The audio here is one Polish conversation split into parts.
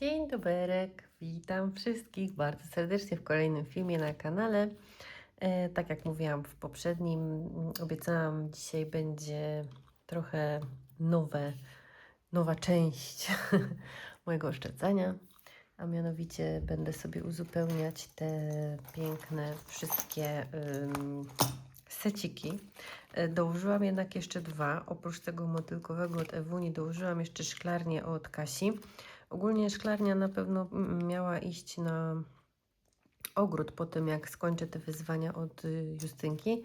Dzień dobry, witam wszystkich bardzo serdecznie w kolejnym filmie na kanale. E, tak jak mówiłam w poprzednim, obiecałam, dzisiaj będzie trochę nowe, nowa część mojego oszczędzania, a mianowicie będę sobie uzupełniać te piękne wszystkie ym, seciki. E, Dołożyłam jednak jeszcze dwa, oprócz tego motylkowego od Ewuni dołożyłam jeszcze szklarnię od Kasi. Ogólnie szklarnia na pewno mm, miała iść na ogród po tym, jak skończę te wyzwania od y, Justynki,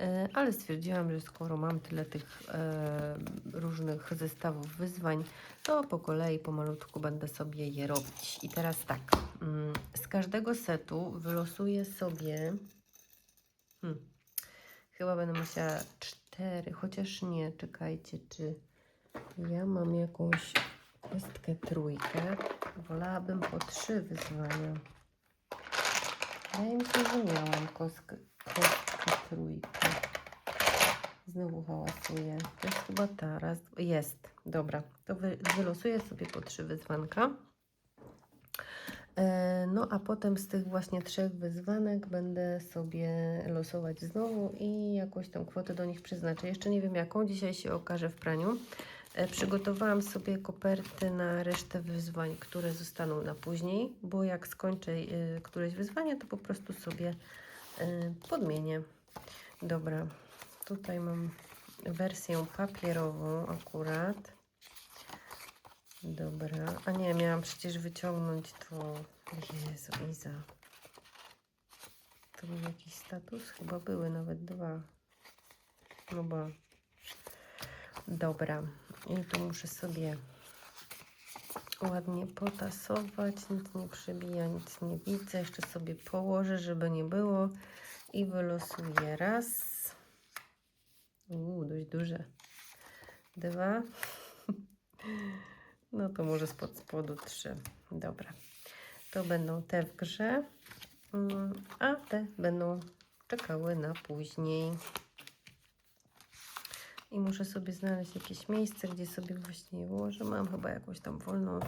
E, ale stwierdziłam, że skoro mam tyle tych e, różnych zestawów wyzwań, to po kolei, pomalutku będę sobie je robić. I teraz tak, mm, z każdego setu wylosuję sobie, hmm, chyba będę musiała cztery, chociaż nie, czekajcie, czy ja mam jakąś kostkę trójkę. Wolałabym po trzy wyzwania. Wydaje mi się, że miałam kostkę, kostkę trójkę. Znowu hałasuję. To jest chyba ta. Raz, jest. Dobra. To wy, wylosuję sobie po trzy wyzwanka. E, No a potem z tych właśnie trzech wyzwanek będę sobie losować znowu i jakąś tam kwotę do nich przeznaczę. Jeszcze nie wiem jaką, dzisiaj się okaże w praniu. E, Przygotowałam sobie koperty na resztę wyzwań, które zostaną na później, bo jak skończę e, któreś wyzwanie, to po prostu sobie e, podmienię. Dobra, tutaj mam wersję papierową akurat. Dobra, a nie, miałam przecież wyciągnąć to. Jezu, Iza. To był jakiś status? Chyba były nawet dwa. No ba. Dobra, i tu muszę sobie ładnie potasować, nic nie przebija, nic nie widzę. Jeszcze sobie położę, żeby nie było. I wylosuję raz. Uuu, dość duże. Dwa. No to może spod spodu trzy. Dobra. To będą te w grze, mm, a te będą czekały na później. I muszę sobie znaleźć jakieś miejsce, gdzie sobie właśnie je ułożę. Mam chyba jakąś tam wolną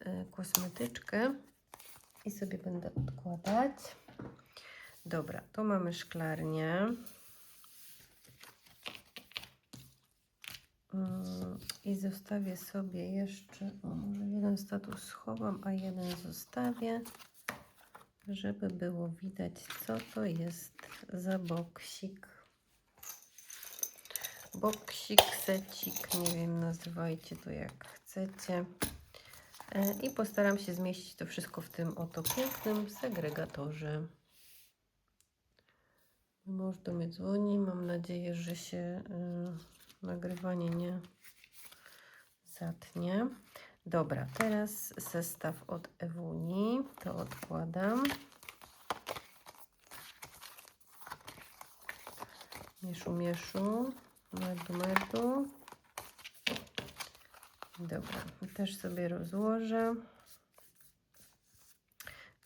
e, kosmetyczkę i sobie będę odkładać. Dobra, to mamy szklarnię. Mm, I zostawię sobie jeszcze, o, może jeden status schowam, a jeden zostawię, żeby było widać, co to jest za boksik. Boksik, secik, nie wiem, nazywajcie to jak chcecie. E, I postaram się zmieścić to wszystko w tym oto pięknym segregatorze. Mąż do mnie dzwoni. Mam nadzieję, że się y, nagrywanie nie zatnie. Dobra, teraz zestaw od Ewuni. To odkładam. Mieszu, mieszu. Merdu, merdu. Dobra, i też sobie rozłożę.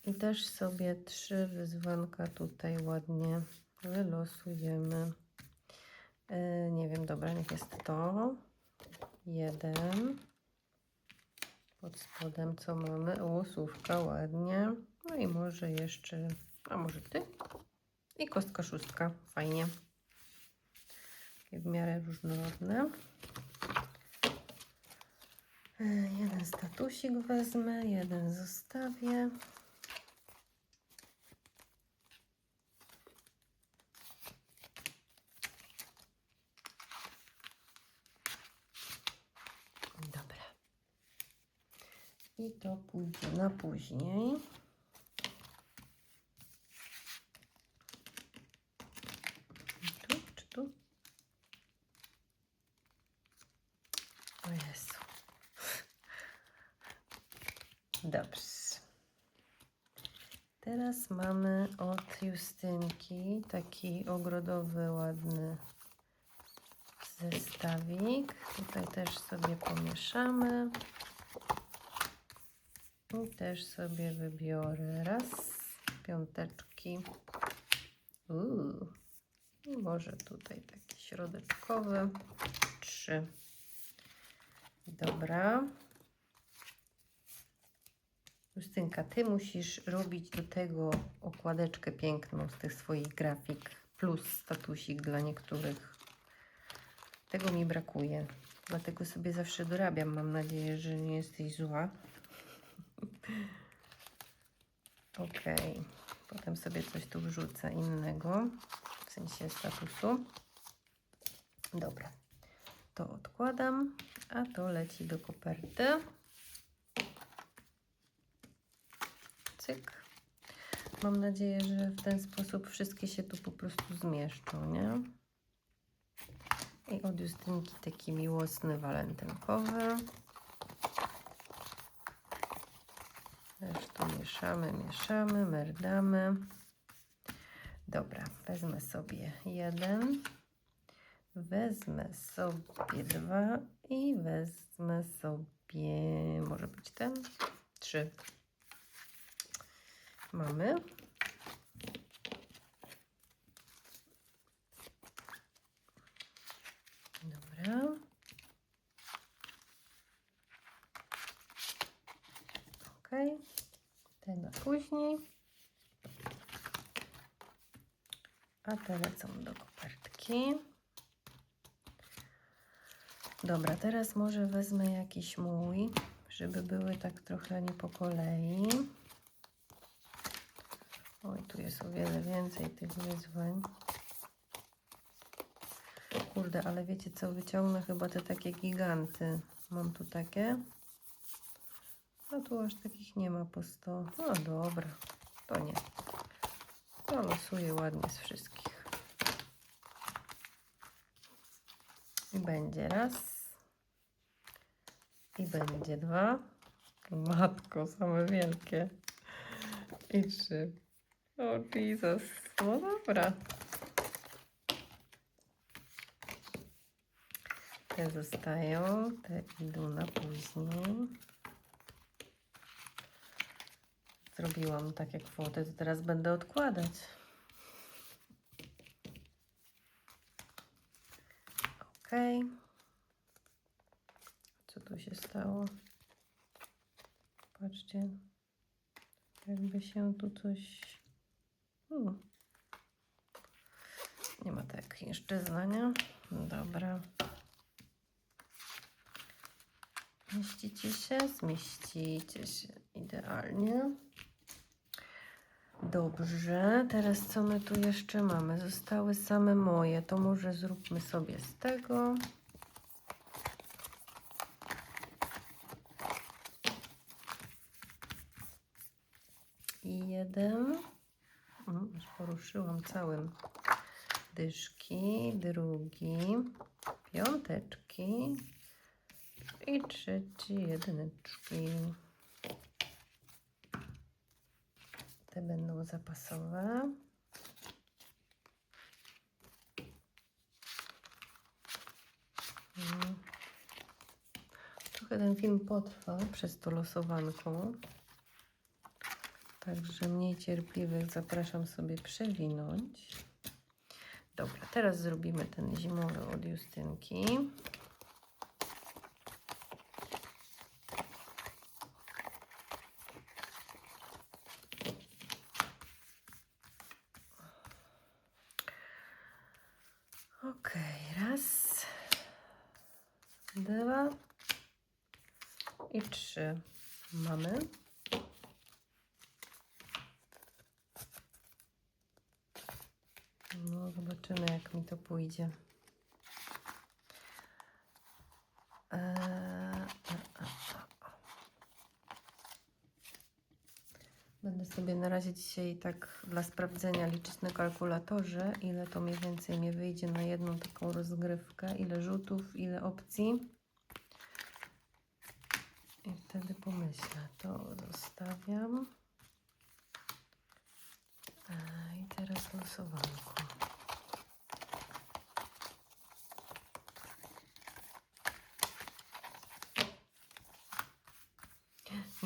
I też sobie trzy wyzwanka tutaj ładnie wylosujemy. E, nie wiem, dobra, niech jest to. Jeden. Pod spodem co mamy? Łosówka, ładnie. No i może jeszcze, a może ty? I kostka szóstka, fajnie. Takie w miarę różnorodne. E, jeden statusik wezmę, jeden zostawię. Dobra. I to pójdzie na później. Tu czy tu? O Jezu. Dobrze. Teraz mamy od Justynki taki ogrodowy, ładny zestawik. Tutaj też sobie pomieszamy. I też sobie wybiorę raz piąteczki. Uuu. I może tutaj taki środeczkowy. Trzy. Dobra. Justynka, ty musisz robić do tego okładeczkę piękną z tych swoich grafik, plus statusik dla niektórych. Tego mi brakuje. Dlatego sobie zawsze dorabiam. Mam nadzieję, że nie jesteś zła. Okej. Potem sobie coś tu wrzucę innego. W sensie statusu. Dobra. To odkładam, a to leci do koperty. Cyk. Mam nadzieję, że w ten sposób wszystkie się tu po prostu zmieszczą, nie? I od Justynki taki miłosny walentynkowy. Tu mieszamy, mieszamy, merdamy. Dobra, wezmę sobie jeden. Wezmę sobie dwa i wezmę sobie, może być ten, trzy. Mamy. Dobra. Ok. Te na później. A te lecą do kopertki. Dobra, teraz może wezmę jakiś mój, żeby były tak trochę nie po kolei. Tu jest o wiele więcej tych wyzwań. Kurde, ale wiecie co, wyciągnę chyba te takie giganty. Mam tu takie. A tu aż takich nie ma po 100. No dobra, to nie. To losuję ładnie z wszystkich. I będzie raz. I będzie dwa. Matko, same wielkie. I trzy. O Jezus. No dobra. Te zostają, te idą na później. Zrobiłam tak jak kwotę, to teraz będę odkładać. Ok. Co tu się stało? Patrzcie. Jakby się tu coś... Hmm. Nie ma jeszcze nie? Dobra. Mieścicie się? Zmieścicie się idealnie. Dobrze, teraz co my tu jeszcze mamy? Zostały same moje, to może zróbmy sobie z tego. I jeden. Już poruszyłam całym. Dyszki, drugi, piąteczki i trzeci jedyneczki. Te będą zapasowe. Trochę ten film potrwa przez to losowanko. Także mniej cierpliwych zapraszam sobie przewinąć. Dobra, teraz zrobimy ten zimowy od Justynki. Ok, raz, dwa i trzy. Mamy. No, zobaczymy, jak mi to pójdzie. Eee, a, a, a. Będę sobie na razie dzisiaj tak dla sprawdzenia liczyć na kalkulatorze, ile to mniej więcej mi wyjdzie na jedną taką rozgrywkę, ile rzutów, ile opcji. I wtedy pomyślę, to zostawiam. Eee, I teraz losowanko.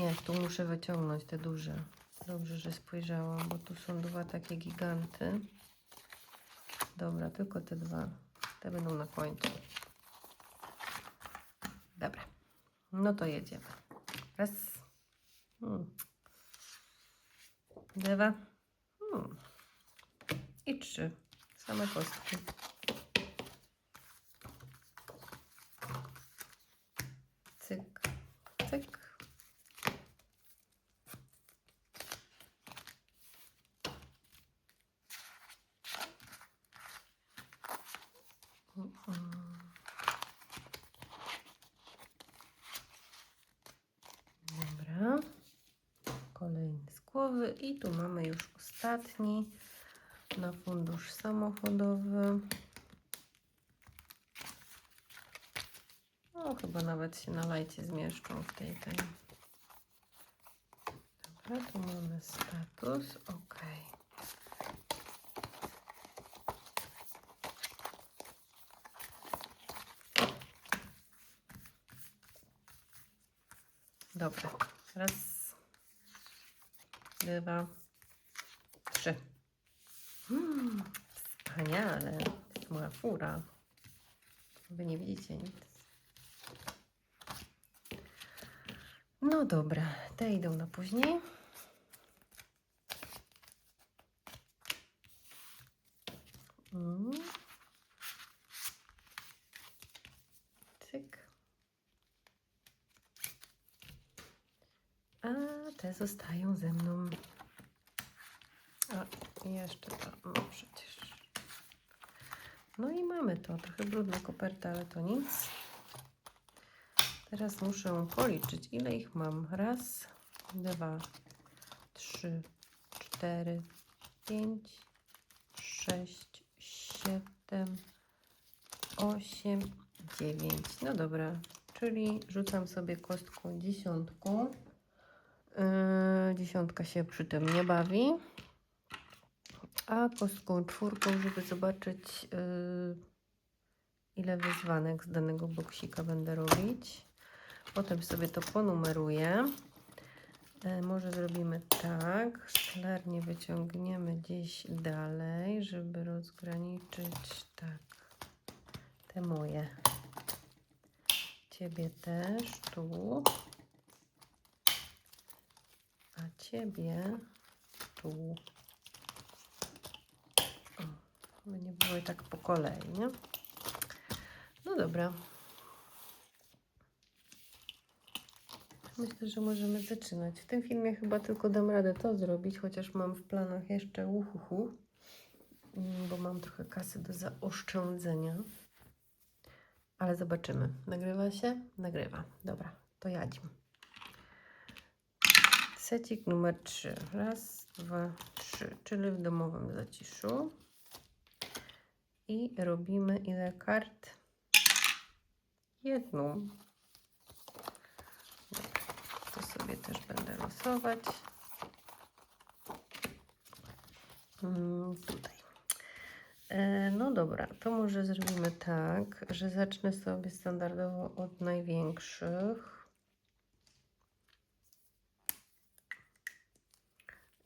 Nie, tu muszę wyciągnąć te duże. Dobrze, że spojrzałam, bo tu są dwa takie giganty. Dobra, tylko te dwa. Te będą na końcu. Dobra. No to jedziemy. Raz. Hmm. Dwa. Hmm. I trzy. Same kostki. Cyk, cyk. Mm. Dobra. Głowy i tu mamy już ostatni na fundusz samochodowy. No, chyba nawet się na lajcie zmieszczą w tej tej. Dobra, tu mamy status. OK. Dobra. Raz, dwa, trzy. Mm, wspaniale. To jest moja fura. Wy nie widzicie nic. No dobra, te idą na później. Mm. Cyk. A te zostają ze mną. A jeszcze to, no przecież. No i mamy to. Trochę brudna koperta, ale to nic. Teraz muszę policzyć, ile ich mam. Raz, dwa, trzy, cztery, pięć, sześć, siedem, osiem, dziewięć. No dobra, czyli rzucam sobie kostką dziesiątką. Yy, dziesiątka się przy tym nie bawi. A kostką czwórką, żeby zobaczyć yy, ile wyzwanek z danego boksika będę robić. Potem sobie to ponumeruję. E, może zrobimy tak. Szklarnie wyciągniemy gdzieś dalej, żeby rozgraniczyć tak te moje. Ciebie też tu. A ciebie tu. By nie były tak po kolei, nie? No dobra. Myślę, że możemy zaczynać. W tym filmie chyba tylko dam radę to zrobić, chociaż mam w planach jeszcze uhuhu, mm, bo mam trochę kasy do zaoszczędzenia. Ale zobaczymy. Nagrywa się? Nagrywa. Dobra, to jadzim. Secik numer 3. Raz, dwa, trzy, czyli w domowym zaciszu. I robimy ile kart? Jedną. To sobie też będę losować. Mm, tutaj. E, no dobra, to może zrobimy tak, że zacznę sobie standardowo od największych.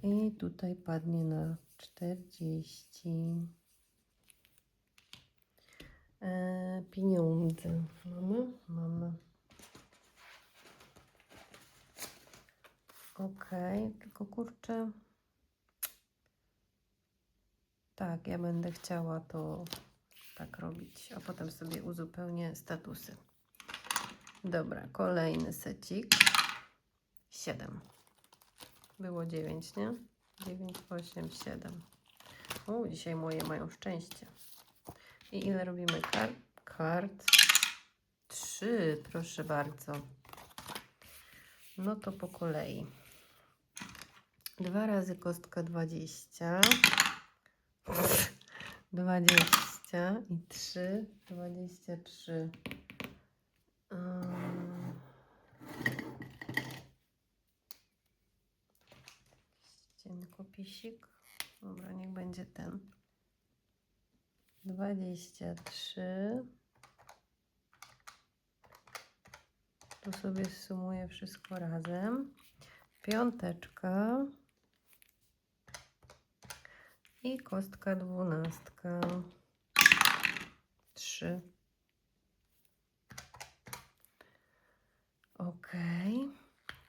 I tutaj padnie na 40. E, pieniądze. Mamy? Mamy. Okej, tylko kurczę. Tak, ja będę chciała to tak robić, a potem sobie uzupełnię statusy. Dobra, kolejny secik. 7. Było 9, nie? 9, 8, 7. O, dzisiaj moje mają szczęście. I ile robimy kart? Kart. 3, proszę bardzo. No to po kolei. Dwa razy kostka 20. 20 i 3, 23. Um, cienkopisik. Dobra, niech będzie ten. 23. Tu sobie sumuję wszystko razem. Piąteczka. I kostka dwunastka. Trzy. Ok.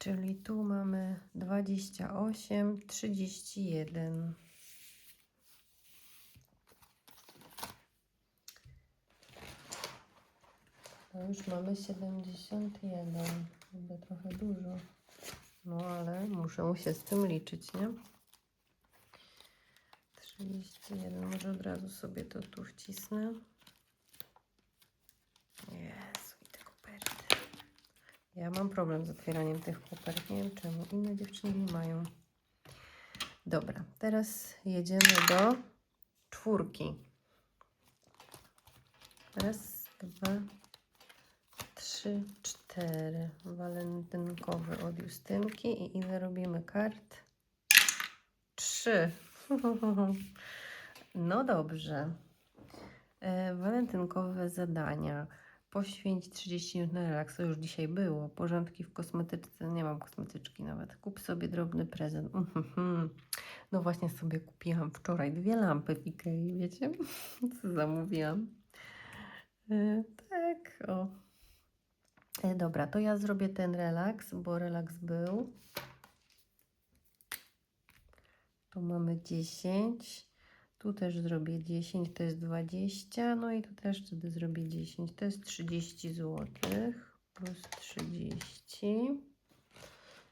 Czyli tu mamy dwa 28, 31. To już mamy 71. Chyba trochę dużo. No ale muszę mu się z tym liczyć, nie? 31. Może od razu sobie to tu wcisnę. Jezu, i te koperty. Ja mam problem z otwieraniem tych kopert. Nie wiem czemu. Inne dziewczyny nie mają. Dobra, teraz jedziemy do czwórki. Raz, dwa, trzy, cztery. Walentynkowy od Justynki. I ile robimy kart? Trzy. No dobrze. E, walentynkowe zadania. Poświęć 30 minut na relaks. To już dzisiaj było. Porządki w kosmetyczce. Nie mam kosmetyczki nawet. Kup sobie drobny prezent. Mhm. No właśnie sobie kupiłam wczoraj dwie lampy w Ikei, wiecie? Co zamówiłam. E, tak, o. E, dobra, to ja zrobię ten relaks, bo relaks był. Tu mamy 10. Tu też zrobię 10, to jest 20. No i tu też wtedy zrobię 10. To jest 30 zł. Plus 30.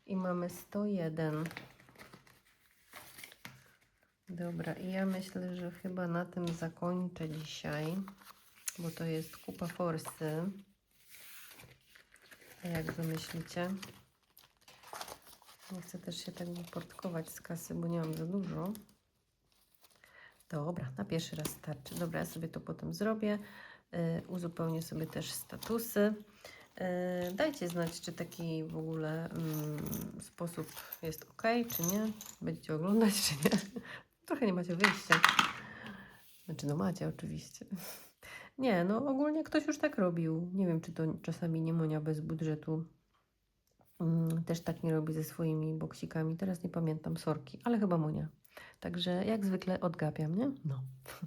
I mamy 101. Dobra, i ja myślę, że chyba na tym zakończę dzisiaj, bo to jest kupa forsy. A jak zamyślicie? Nie chcę też się tak wyportkować z kasy, bo nie mam za dużo. Dobra, na pierwszy raz starczy. Dobra, ja sobie to potem zrobię. Yy, uzupełnię sobie też statusy. Yy, dajcie znać, czy taki w ogóle mm, sposób jest ok, czy nie. Będziecie oglądać, czy nie. Trochę nie macie wyjścia. Znaczy, no macie oczywiście. Nie, no ogólnie ktoś już tak robił. Nie wiem, czy to czasami nie Monia bez budżetu Mm, też tak nie robi ze swoimi boksikami. Teraz nie pamiętam sorki, ale chyba Monia. Także jak zwykle odgapiam, nie? No.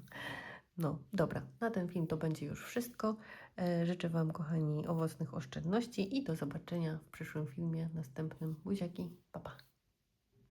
No, dobra. Na ten film to będzie już wszystko. E, Życzę Wam, kochani, owocnych oszczędności i do zobaczenia w przyszłym filmie, następnym. Buziaki, pa pa.